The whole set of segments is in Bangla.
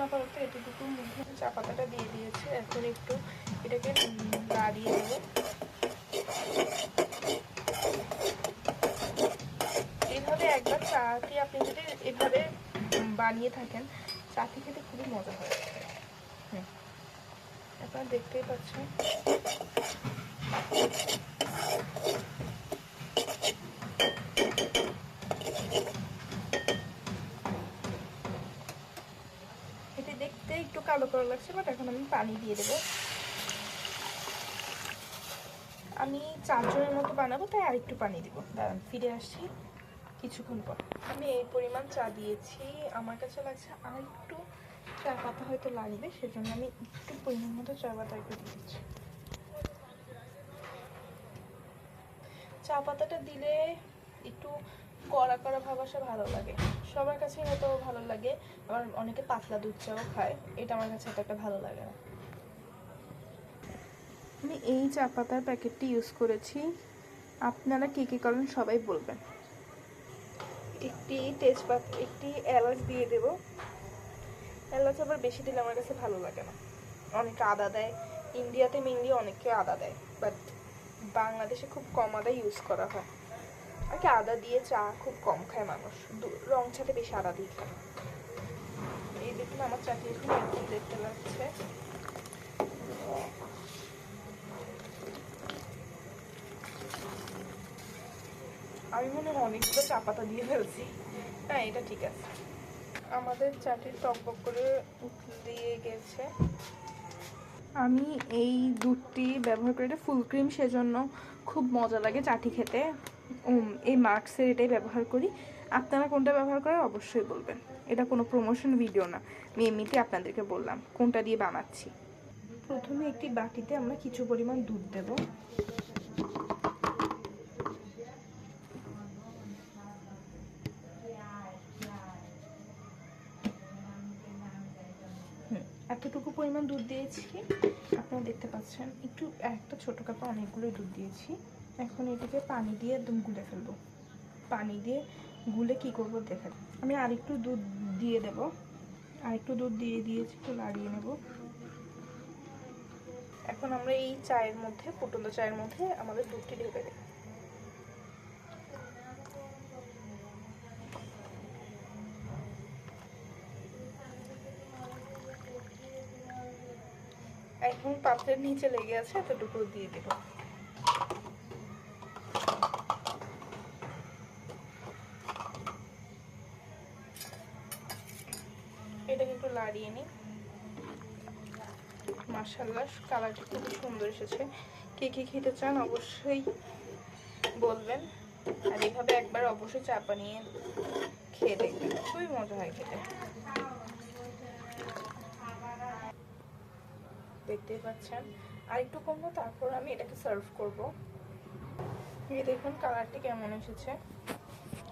আপাতত এতটুকু মধ্যে চা পাতাটা দিয়ে দিয়েছে। এখন একটু এটাকে নাড়িয়ে দেবো। এইভাবে একবার চাটি আপনি যদি এভাবে বানিয়ে থাকেন, চাটি খেতে খুবই মজা হয়। হুম। আপনারা দেখতেই পাচ্ছেন। দেখতে একটু কালো কালো লাগছে বাট এখন আমি পানি দিয়ে দেবো। আমি চারজনের মতো বানাবো, তাই আরেকটু পানি দিব। দাঁড়ান, ফিরে আসছি কিছুক্ষণ পর। আমি এই পরিমাণ চা দিয়েছি। আমার কাছে লাগছে আর একটু চা পাতা হয়তো লাগবে, সেজন্য আমি একটু পরিমাণ মতো চা পাতা একটু দিয়ে দিচ্ছি। চা পাতাটা দিলে একটু কড়া কড়া ভাব আসা ভালো লাগে। সবার কাছে হয়তো ভালো লাগে আবার অনেকে পাতলা দুধ চাও খায় এটা আমার কাছে একটা ভালো লাগে না। আমি এই চা পাতার প্যাকেটটি ইউজ করেছি। আপনারা কী কী করেন সবাই বলবেন। একটি তেজপাত একটি এলাচ দিয়ে দেব। এলাচ আবার বেশি দিলে আমার কাছে ভালো লাগে না। অনেকে আদা দেয় ইন্ডিয়াতে মেনলি অনেকে আদা দেয় বাট বাংলাদেশে খুব কম আদা ইউজ করা হয়। আর কি আদা দিয়ে চা খুব কম খায় মানুষ। রং চাতে বেশি আদা দিয়ে খায়। এই দেখুন আমার চাটি এখন দেখতে লাগছে। আমি মনে হয় অনেকগুলো চা পাতা দিয়ে ফেলছি। হ্যাঁ এটা ঠিক আছে। আমাদের চাটির টকবক করে দিয়ে গেছে। আমি এই দুধটি ব্যবহার করে ফুল ক্রিম, সেজন্য খুব মজা লাগে চাটি খেতে। এই মার্কসের এটাই ব্যবহার করি। আপনারা কোনটা ব্যবহার করেন অবশ্যই বলবেন। এটা কোনো প্রমোশন ভিডিও না। আমি এমনিতেই আপনাদেরকে বললাম, কোনটা দিয়ে বানাচ্ছি। প্রথমে একটি বাটিতে আমরা কিছু পরিমাণ দুধ দেব। এতটুকু পরিমাণ দুধ দিয়েছি। আপনারা দেখতে পাচ্ছেন, একটু, একটা ছোট কাপে অনেকগুলোই দুধ দিয়েছি। এখন এটিকে পানি দিয়ে একদম গুলে ফেলব। পানি দিয়ে গুলে কি করব দেখা আমি আরেকটু দুধ দিয়ে দেব। আরেকটু দুধ দিয়ে দিয়েছি, একটু লাগিয়ে নেব। এখন আমরা এই চায়ের মধ্যে ফুটন্ত চায়ের মধ্যে আমাদের দুধটি ঢেলে দেব। এখন পাত্রের নিচে লেগে আছে এতটুকু দিয়ে দেব। লাড়িয়ে নিই। মার্শাল্লাহ কালারটা খুবই সুন্দর এসেছে। কে কে খেতে চান অবশ্যই বলবেন। আর এইভাবে একবার অবশ্যই চা বানিয়ে খেয়ে দেখবেন। খুবই মজা হয় খেতে। দেখতেই পাচ্ছেন। আর একটু কমবো তারপর আমি এটাকে সার্ভ করব। এই দেখুন, কালারটি কেমন এসেছে।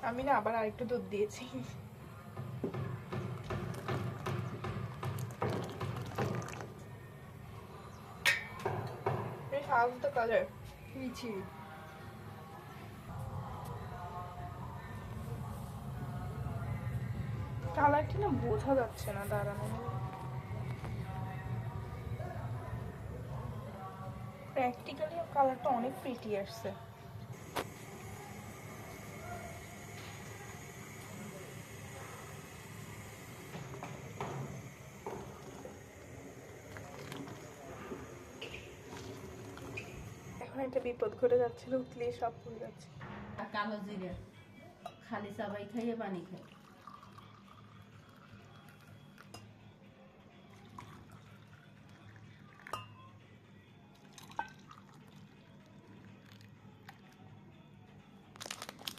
আমি না আবার আরেকটু দুধ দিয়েছি। Has the color. Peachy. কালারটি না বোঝা যাচ্ছে না, দাঁড়ানো প্র্যাকটিক্যালি কালারটা অনেক প্রিটি আসছে একটা বিপদ ঘটে যাচ্ছিল উঠলে সব পড়ে যাচ্ছে। কালো জিরে, খালি চাবাই খাইয়ে পানি খাই।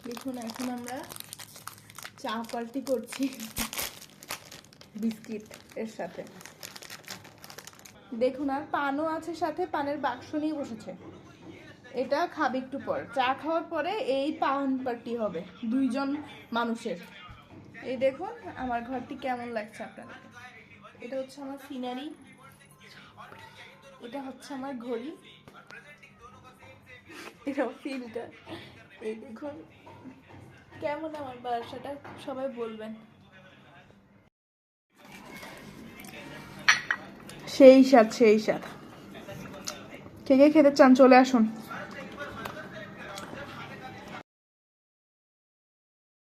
দেখুন, এখন আমরা চা পাল্টি করছি বিস্কিট এর সাথে। দেখুন, আর পানও আছে সাথে, পানের বাক্স নিয়ে বসেছে। এটা খাবে একটু পর। চা খাওয়ার পরে এই পান পার্টি হবে, দুইজন মানুষের। এই দেখুন, আমার ঘরটি কেমন লাগছে আপনাদের। এটা হচ্ছে আমার সিনারি। এটা হচ্ছে আমার ঘড়ি। এটা ফিল্টার। এই দেখুন, কেমন আমার বাসাটা, সবাই বলবেন। সেই স্বাদ সেই স্বাদ। কে কে খেতে চান, চলে আসুন।